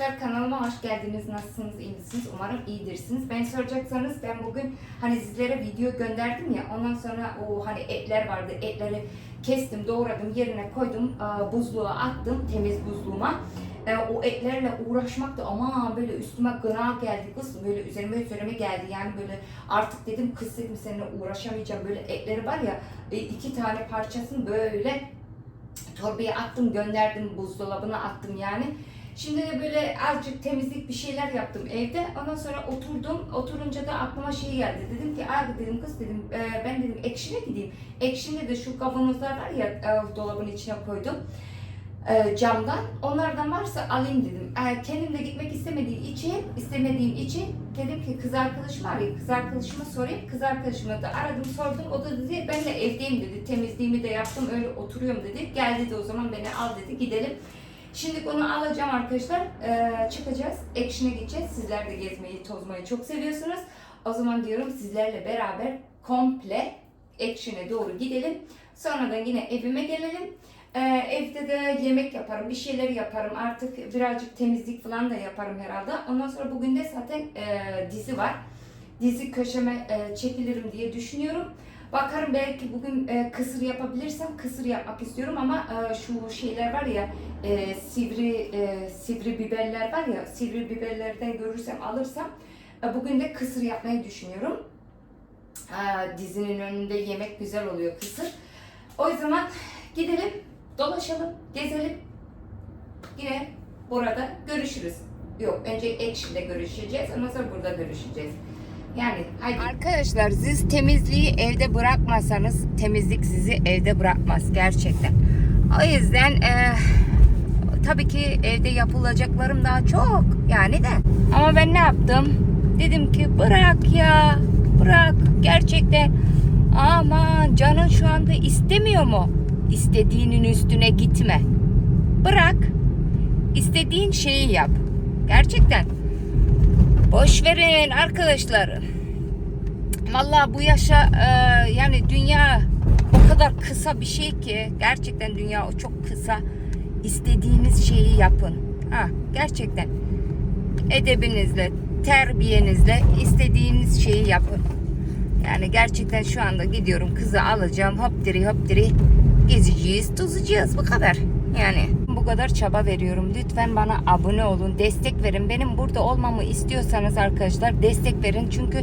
arkadaşlar kanalıma hoş geldiniz. Nasılsınız, iyi misiniz? Umarım iyidirsiniz. Ben soracaksanız ben bugün hani sizlere video gönderdim ya. Ondan sonra o hani etler vardı. Etleri kestim, doğradım, yerine koydum. aa, Buzluğa attım, temiz buzluğuma. E, o etlerle uğraşmak da ama böyle üstüme gına geldi kız. Böyle üzerime üzerime geldi. Yani böyle artık dedim kız dedim seninle uğraşamayacağım. Böyle etleri var ya e, iki tane parçasını böyle torbaya attım gönderdim buzdolabına attım yani. Şimdi de böyle azıcık temizlik bir şeyler yaptım evde. Ondan sonra oturdum. Oturunca da aklıma şey geldi. Dedim ki abi dedim kız dedim e, ben dedim ekşine gideyim. Ekşinde de şu kavanozlar var ya e, dolabın içine koydum e, camdan. Onlardan varsa alayım dedim. E, kendim de gitmek istemediğim için, istemediğim için dedim ki kız arkadaşım var ya kız arkadaşıma sorayım. Kız arkadaşıma da aradım sordum. O da dedi ben de evdeyim dedi. Temizliğimi de yaptım öyle oturuyorum dedi. Gel dedi o zaman beni al dedi gidelim. Şimdi onu alacağım arkadaşlar. E, çıkacağız. Action'a gideceğiz. Sizler de gezmeyi, tozmayı çok seviyorsunuz. O zaman diyorum sizlerle beraber komple Action'e doğru gidelim. Sonradan yine evime gelelim. Ee, evde de yemek yaparım, bir şeyler yaparım. Artık birazcık temizlik falan da yaparım herhalde. Ondan sonra bugün de zaten e, dizi var. Dizi köşeme e, çekilirim diye düşünüyorum. Bakarım belki bugün e, kısır yapabilirsem kısır yapmak istiyorum ama e, şu şeyler var ya e, sivri e, sivri biberler var ya sivri biberlerden görürsem alırsam e, bugün de kısır yapmayı düşünüyorum. E, dizinin önünde yemek güzel oluyor kısır. O zaman gidelim dolaşalım, gezelim. Yine burada görüşürüz. Yok önce Action'da görüşeceğiz ondan sonra burada görüşeceğiz. Yani hadi. Arkadaşlar siz temizliği evde bırakmasanız temizlik sizi evde bırakmaz gerçekten. O yüzden e, tabii ki evde yapılacaklarım daha çok yani de. Ama ben ne yaptım? Dedim ki bırak ya bırak gerçekten. Aman canın şu anda istemiyor mu? İstediğinin üstüne gitme. Bırak. İstediğin şeyi yap. Gerçekten. Boş verin arkadaşlar. Vallahi bu yaşa e, yani dünya o kadar kısa bir şey ki gerçekten dünya o çok kısa. İstediğiniz şeyi yapın. Ha, gerçekten edebinizle, terbiyenizle istediğiniz şeyi yapın. Yani gerçekten şu anda gidiyorum kızı alacağım hop diri hop diri gezeceğiz, tozacağız bu kadar. Yani bu kadar çaba veriyorum. Lütfen bana abone olun, destek verin. Benim burada olmamı istiyorsanız arkadaşlar destek verin. Çünkü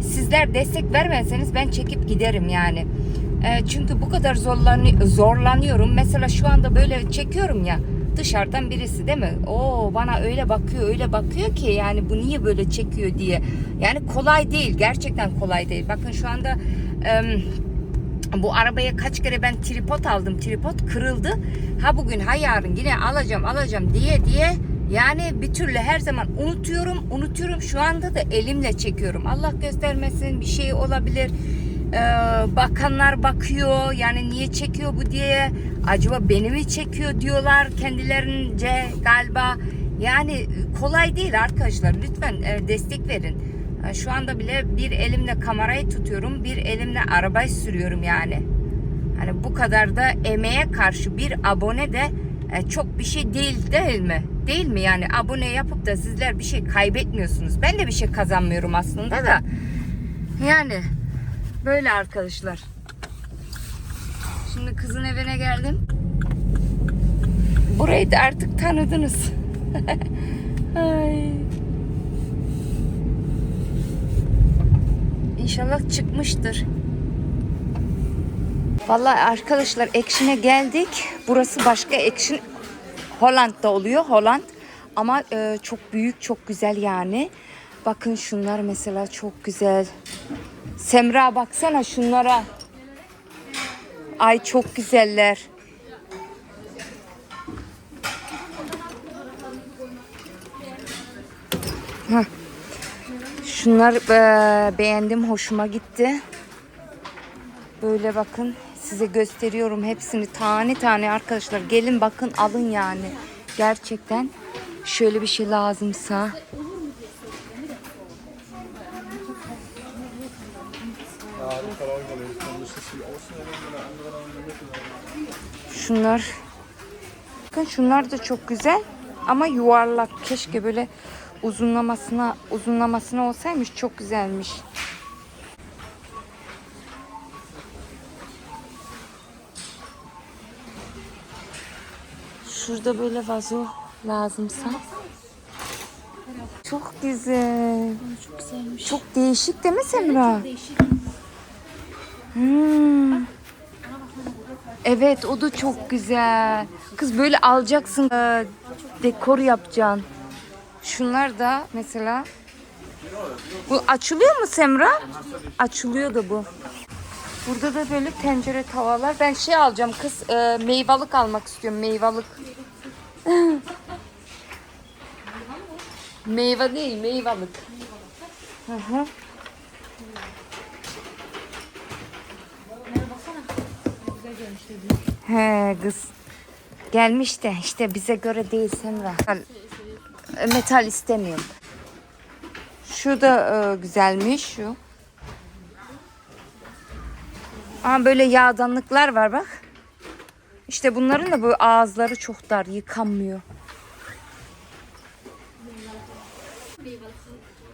sizler destek vermezseniz ben çekip giderim yani. E, çünkü bu kadar zorlanı zorlanıyorum. Mesela şu anda böyle çekiyorum ya dışarıdan birisi değil mi? Oo bana öyle bakıyor öyle bakıyor ki yani bu niye böyle çekiyor diye. Yani kolay değil gerçekten kolay değil. Bakın şu anda em, bu arabaya kaç kere ben tripod aldım. Tripod kırıldı. Ha bugün ha yarın yine alacağım alacağım diye diye yani bir türlü her zaman unutuyorum unutuyorum. Şu anda da elimle çekiyorum. Allah göstermesin bir şey olabilir. Ee, bakanlar bakıyor yani niye çekiyor bu diye acaba beni mi çekiyor diyorlar kendilerince galiba yani kolay değil arkadaşlar lütfen e, destek verin şu anda bile bir elimle kamerayı tutuyorum bir elimle arabayı sürüyorum yani hani bu kadar da emeğe karşı bir abone de e, çok bir şey değil değil mi değil mi yani abone yapıp da sizler bir şey kaybetmiyorsunuz ben de bir şey kazanmıyorum aslında da yani Böyle arkadaşlar. Şimdi kızın evine geldim. Burayı da artık tanıdınız. Ay. İnşallah çıkmıştır. Vallahi arkadaşlar Ekşin'e geldik. Burası başka Ekşin. Holland'da oluyor. Holland. Ama e, çok büyük, çok güzel yani. Bakın şunlar mesela çok güzel. Semra baksana şunlara. Ay çok güzeller. Heh. Şunlar e, beğendim, hoşuma gitti. Böyle bakın size gösteriyorum hepsini tane tane arkadaşlar. Gelin bakın alın yani. Gerçekten şöyle bir şey lazımsa Şunlar. Bakın şunlar da çok güzel. ama yuvarlak. Keşke böyle uzunlamasına uzunlamasına olsaymış çok güzelmiş. Şurada böyle vazo lazımsa. Çok güzel. Çok güzelmiş. Çok değişik değil mi Semra? Değişik. Hmm. Evet o da çok güzel. Kız böyle alacaksın e, dekor yapacaksın. Şunlar da mesela bu açılıyor mu Semra? Açılıyor da bu. Burada da böyle tencere tavalar. Ben şey alacağım kız e, meyvalık almak istiyorum meyvalık. Meyve değil meyvalık. Hı hı. He kız. Gelmiş de işte bize göre değil Semra. Metal, metal istemiyorum. Şu da e, güzelmiş şu. Aa, böyle yağdanlıklar var bak. İşte bunların da bu ağızları çok dar yıkanmıyor.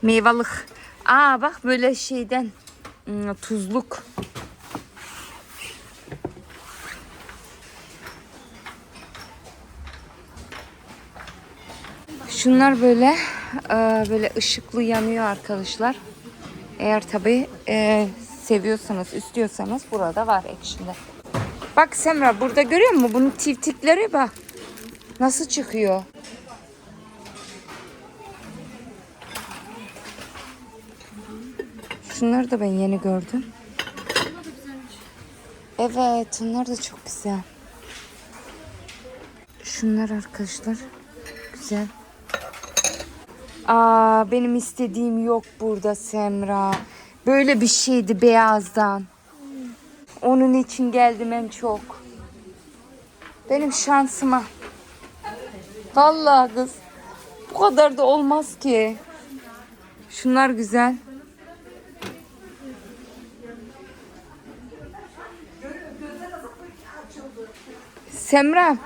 Meyvalık. Aa bak böyle şeyden hmm, tuzluk. Şunlar böyle e, böyle ışıklı yanıyor arkadaşlar. Eğer tabi seviyorsanız, istiyorsanız burada var ekşinde. Bak Semra burada görüyor musun? Bunun tiftikleri bak. Nasıl çıkıyor? Şunları da ben yeni gördüm. Evet, onlar da çok güzel. Şunlar arkadaşlar. Güzel. Aa, benim istediğim yok burada Semra. Böyle bir şeydi beyazdan. Onun için geldim en çok. Benim şansıma. Vallahi kız. Bu kadar da olmaz ki. Şunlar güzel. Semra.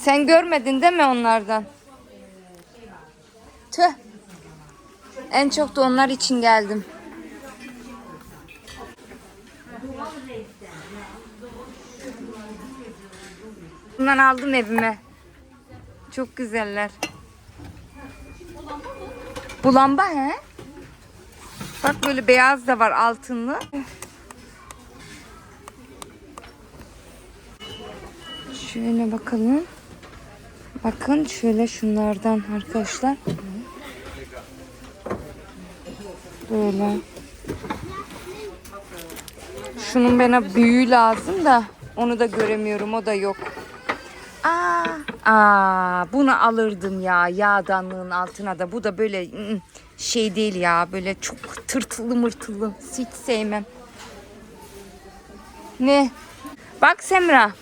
Sen görmedin değil mi onlardan? Tüh. En çok da onlar için geldim. Bundan aldım evime. Çok güzeller. Bu lamba he? Bak böyle beyaz da var altınlı. Şöyle bakalım. Bakın şöyle şunlardan arkadaşlar. Böyle. Şunun bana büyüğü lazım da onu da göremiyorum. O da yok. Aa, aa, bunu alırdım ya yağdanlığın altına da. Bu da böyle şey değil ya. Böyle çok tırtılı mırtılı. Hiç sevmem. Ne? Bak Semra.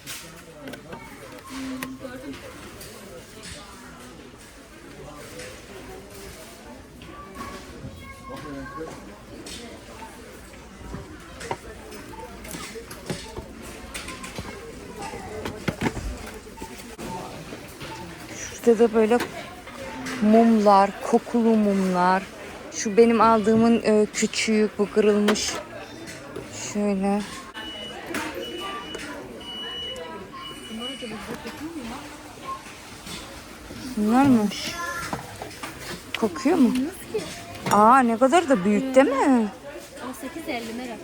Şurada da böyle mumlar, kokulu mumlar. Şu benim aldığımın e, küçüğü, bu kırılmış. Şöyle. Bunlar mı? Kokuyor mu? Aa ne kadar da büyük değil mi? 18.50 lira.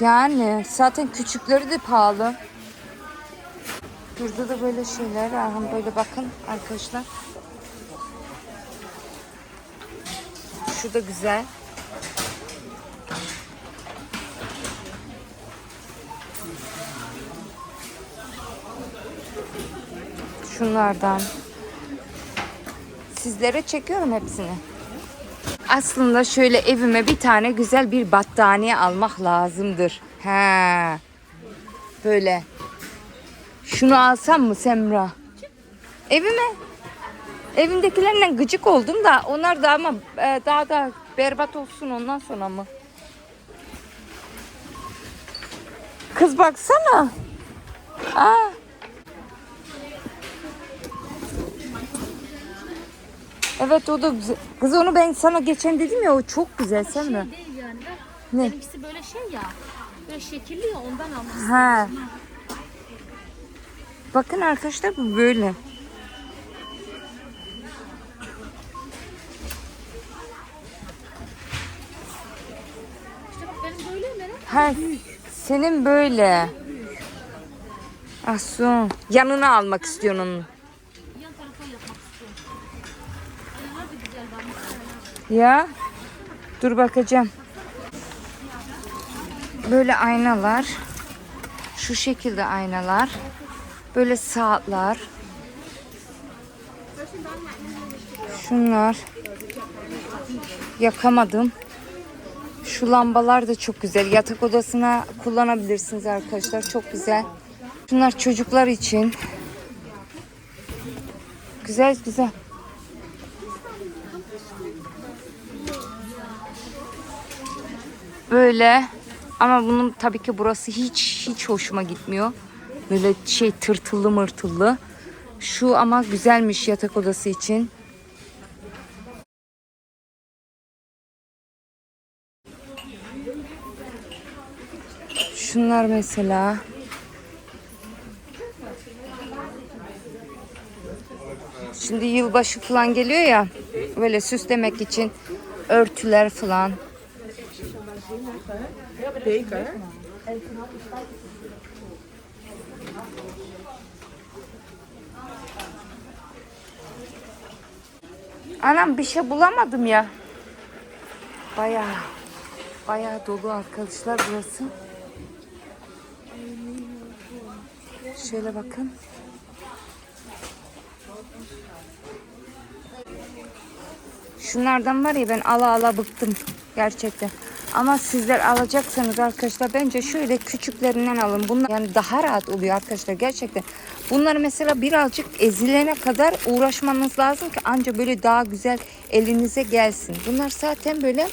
Yani zaten küçükleri de pahalı. Burada da böyle şeyler var. Böyle bakın arkadaşlar. Şu da güzel. Şunlardan. Sizlere çekiyorum hepsini. Aslında şöyle evime bir tane güzel bir battaniye almak lazımdır. He. Böyle. Şunu alsam mı Semra? Evime. Evimdekilerle gıcık oldum da onlar da ama e, daha da berbat olsun ondan sonra mı? Kız baksana. Aa. Evet o da güzel. Kız onu ben sana geçen dedim ya o çok güzel sen mi? Şey değil yani. Ne? Benimkisi böyle şey ya. Böyle şekilli ya ondan almışsın. Ha. Bakın arkadaşlar bu böyle. Ha, senin böyle. Asun. Yanına almak istiyorsun onu. Ya. Dur bakacağım. Böyle aynalar. Şu şekilde aynalar. Böyle saatler. Şunlar. Yakamadım. Şu lambalar da çok güzel. Yatak odasına kullanabilirsiniz arkadaşlar. Çok güzel. Şunlar çocuklar için. Güzel güzel. Böyle ama bunun tabii ki burası hiç hiç hoşuma gitmiyor. Böyle şey tırtıllı mırtıllı. Şu ama güzelmiş yatak odası için. Şunlar mesela. Şimdi yılbaşı falan geliyor ya. Böyle süslemek için örtüler falan. Anam bir şey bulamadım ya. Bayağı bayağı dolu arkadaşlar burası. Şöyle bakın. Şunlardan var ya ben ala ala bıktım gerçekten. Ama sizler alacaksanız arkadaşlar bence şöyle küçüklerinden alın. Bunlar yani daha rahat oluyor arkadaşlar gerçekten. Bunları mesela birazcık ezilene kadar uğraşmanız lazım ki anca böyle daha güzel elinize gelsin. Bunlar zaten böyle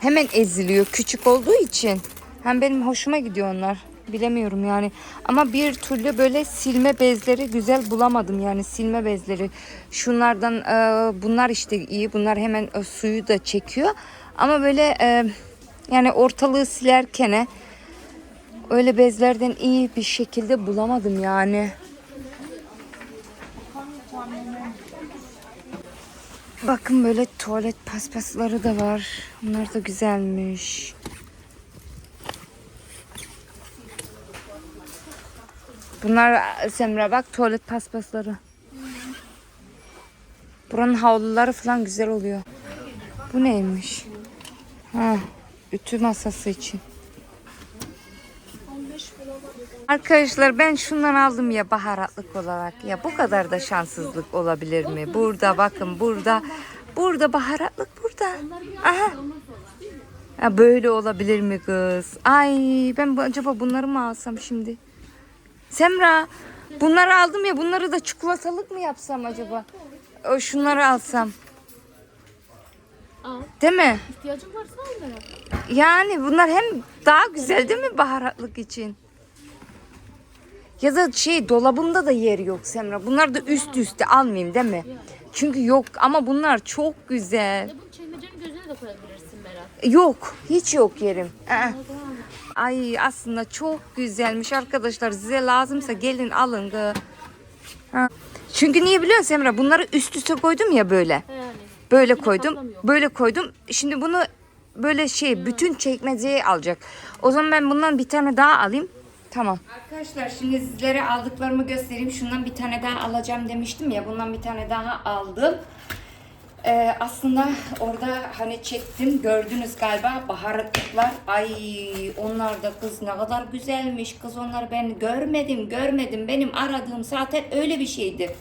hemen eziliyor küçük olduğu için. Hem benim hoşuma gidiyor onlar. Bilemiyorum yani. Ama bir türlü böyle silme bezleri güzel bulamadım yani silme bezleri. Şunlardan e, bunlar işte iyi. Bunlar hemen e, suyu da çekiyor. Ama böyle e, yani ortalığı silerken öyle bezlerden iyi bir şekilde bulamadım yani. Bakın böyle tuvalet paspasları da var. Bunlar da güzelmiş. Bunlar Semra bak tuvalet paspasları. Buranın havluları falan güzel oluyor. Bu neymiş? Ha, ütü masası için. Arkadaşlar ben şundan aldım ya baharatlık olarak. Ya bu kadar da şanssızlık olabilir mi? Burada bakın burada. Burada baharatlık burada. Aha. Ya böyle olabilir mi kız? Ay ben acaba bunları mı alsam şimdi? Semra bunları aldım ya bunları da çikolatalık mı yapsam acaba? O şunları alsam. Al. Değil mi? İhtiyacın varsa al. Yani bunlar hem daha güzel değil mi baharatlık için? Ya da şey dolabımda da yer yok Semra. Bunlar da üst üste almayayım değil mi? Çünkü yok ama bunlar çok güzel. Ya bunu çekmecenin gözüne de koyabilirsin Meral. Yok hiç yok yerim. Aa. Ay aslında çok güzelmiş arkadaşlar. Size lazımsa gelin alın. Ha. Çünkü niye biliyor musun Semra? Bunları üst üste koydum ya böyle. Yani. Böyle koydum. Böyle koydum. Şimdi bunu böyle şey bütün çekmeceye alacak. O zaman ben bundan bir tane daha alayım. Tamam. Arkadaşlar şimdi sizlere aldıklarımı göstereyim. Şundan bir tane daha alacağım demiştim ya. Bundan bir tane daha aldım. Ee, aslında orada hani çektim gördünüz galiba baharatlıklar. Ay onlar da kız ne kadar güzelmiş. Kız onlar ben görmedim görmedim. Benim aradığım zaten öyle bir şeydi.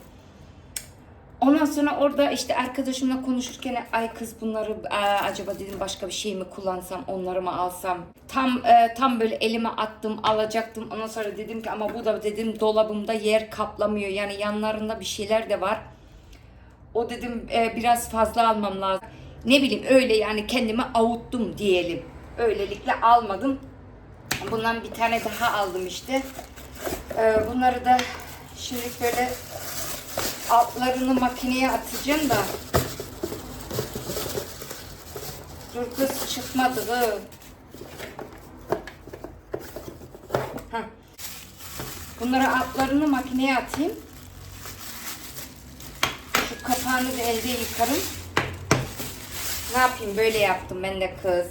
Ondan sonra orada işte arkadaşımla konuşurken ay kız bunları aa, acaba dedim başka bir şey mi kullansam onları mı alsam? Tam e, tam böyle elime attım alacaktım. Ondan sonra dedim ki ama bu da dedim dolabımda yer kaplamıyor. Yani yanlarında bir şeyler de var. O dedim e, biraz fazla almam lazım. Ne bileyim öyle yani kendimi avuttum diyelim. Öylelikle almadım. Bundan bir tane daha aldım işte. Ee, bunları da şimdi böyle altlarını makineye atacağım da. Dur kız çıkmadı kız. Bunları altlarını makineye atayım. Şu kapağını da elde yıkarım. Ne yapayım böyle yaptım ben de kız.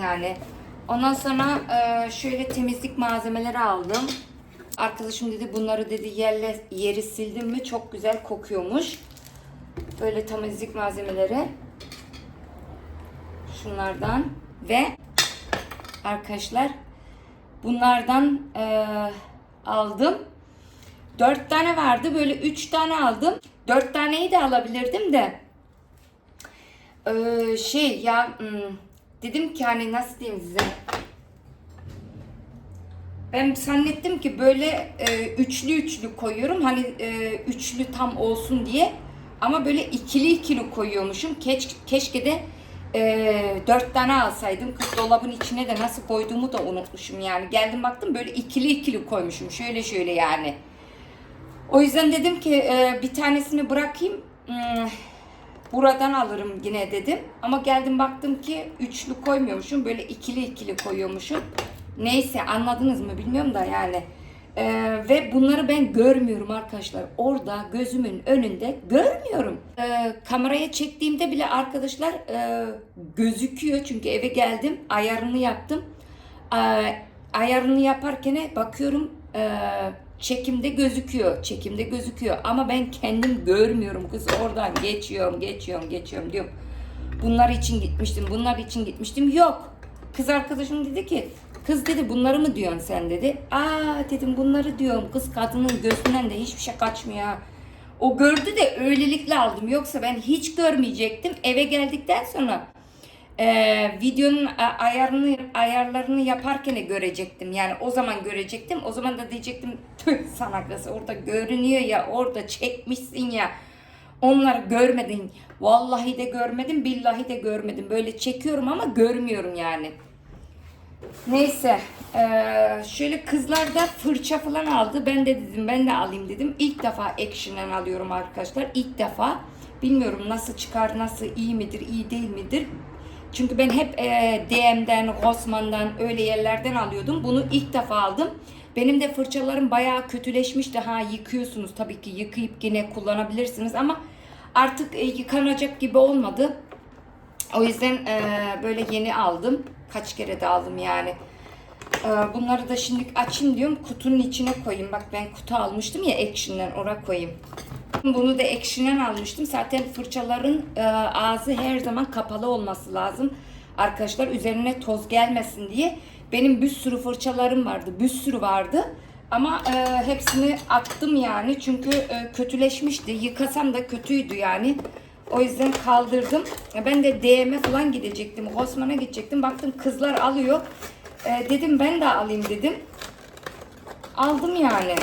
Yani ondan sonra şöyle temizlik malzemeleri aldım. Arkadaşım dedi bunları dedi yerle yeri sildim mi çok güzel kokuyormuş. Böyle temizlik malzemeleri. Şunlardan ve arkadaşlar bunlardan e, aldım. Dört tane vardı. Böyle üç tane aldım. Dört taneyi de alabilirdim de. Ee, şey ya hmm, dedim ki hani nasıl diyeyim size. Ben zannettim ki böyle e, üçlü üçlü koyuyorum. Hani e, üçlü tam olsun diye. Ama böyle ikili ikili koyuyormuşum. Keş, keşke de e, dört tane alsaydım. Kız dolabın içine de nasıl koyduğumu da unutmuşum yani. Geldim baktım böyle ikili ikili koymuşum. Şöyle şöyle yani. O yüzden dedim ki e, bir tanesini bırakayım. Hmm, buradan alırım yine dedim. Ama geldim baktım ki üçlü koymuyormuşum. Böyle ikili ikili koyuyormuşum. Neyse anladınız mı bilmiyorum da yani. E, ve bunları ben görmüyorum arkadaşlar. Orada gözümün önünde görmüyorum. E, kameraya çektiğimde bile arkadaşlar e, gözüküyor. Çünkü eve geldim ayarını yaptım. E, ayarını yaparken bakıyorum e, çekimde gözüküyor. Çekimde gözüküyor. Ama ben kendim görmüyorum kız. Oradan geçiyorum, geçiyorum, geçiyorum diyorum. Bunlar için gitmiştim, bunlar için gitmiştim. Yok. Kız arkadaşım dedi ki, kız dedi bunları mı diyorsun sen dedi. Aa dedim bunları diyorum. Kız kadının gözünden de hiçbir şey kaçmıyor. O gördü de öylelikle aldım. Yoksa ben hiç görmeyecektim. Eve geldikten sonra ee, videonun ayarını ayarlarını yaparken görecektim. Yani o zaman görecektim. O zaman da diyecektim tüh sana kız orada görünüyor ya orada çekmişsin ya. Onları görmedin. Vallahi de görmedim, billahi de görmedim. Böyle çekiyorum ama görmüyorum yani. Neyse. eee, şöyle kızlar da fırça falan aldı. Ben de dedim ben de alayım dedim. İlk defa Action'dan alıyorum arkadaşlar. İlk defa. Bilmiyorum nasıl çıkar, nasıl iyi midir, iyi değil midir. Çünkü ben hep eee, DM'den, Rossmann'dan öyle yerlerden alıyordum. Bunu ilk defa aldım. Benim de fırçalarım bayağı kötüleşmişti. Ha yıkıyorsunuz tabii ki yıkayıp yine kullanabilirsiniz ama artık e, yıkanacak gibi olmadı. O yüzden e, böyle yeni aldım. Kaç kere de yani. E, bunları da şimdi açayım diyorum. Kutunun içine koyayım. Bak ben kutu almıştım ya Action'dan oraya koyayım. Bunu da Action'dan almıştım. Zaten fırçaların e, ağzı her zaman kapalı olması lazım. Arkadaşlar üzerine toz gelmesin diye. Benim bir sürü fırçalarım vardı. Bir sürü vardı. Ama e, hepsini attım yani. Çünkü e, kötüleşmişti. Yıkasam da kötüydü yani. O yüzden kaldırdım. Ben de DM'e falan gidecektim. Osman'a gidecektim. Baktım kızlar alıyor. E, dedim ben de alayım dedim. Aldım yani.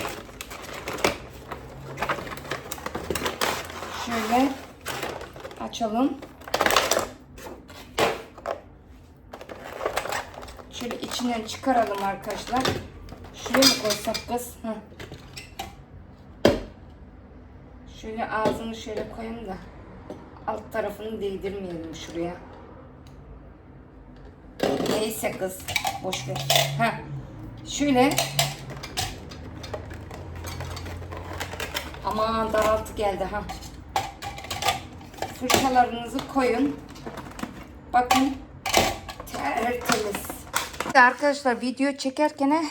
Şöyle açalım. Şöyle içinden çıkaralım arkadaşlar. Şuraya mı koysak kız? Heh. Şöyle ağzını şöyle koyayım da alt tarafını değdirmeyelim şuraya. Neyse kız. Boş ver. Ha. Şöyle. Aman daraltı geldi ha. Fırçalarınızı koyun. Bakın. Tertemiz. Arkadaşlar video çekerken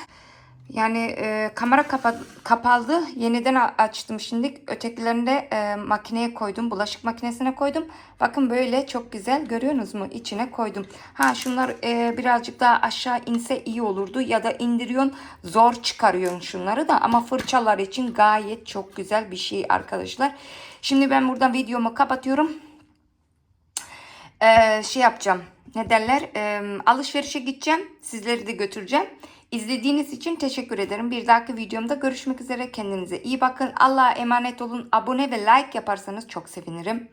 yani e, kamera kapa kapaldı. Yeniden açtım şimdi. Ötekilerini de e, makineye koydum. Bulaşık makinesine koydum. Bakın böyle çok güzel. Görüyorsunuz mu? İçine koydum. Ha şunlar e, birazcık daha aşağı inse iyi olurdu. Ya da indiriyorsun zor çıkarıyorsun şunları da. Ama fırçalar için gayet çok güzel bir şey arkadaşlar. Şimdi ben buradan videomu kapatıyorum. Ee, şey yapacağım. Ne derler? Ee, alışverişe gideceğim. Sizleri de götüreceğim. İzlediğiniz için teşekkür ederim. Bir dahaki videomda görüşmek üzere. Kendinize iyi bakın. Allah'a emanet olun. Abone ve like yaparsanız çok sevinirim.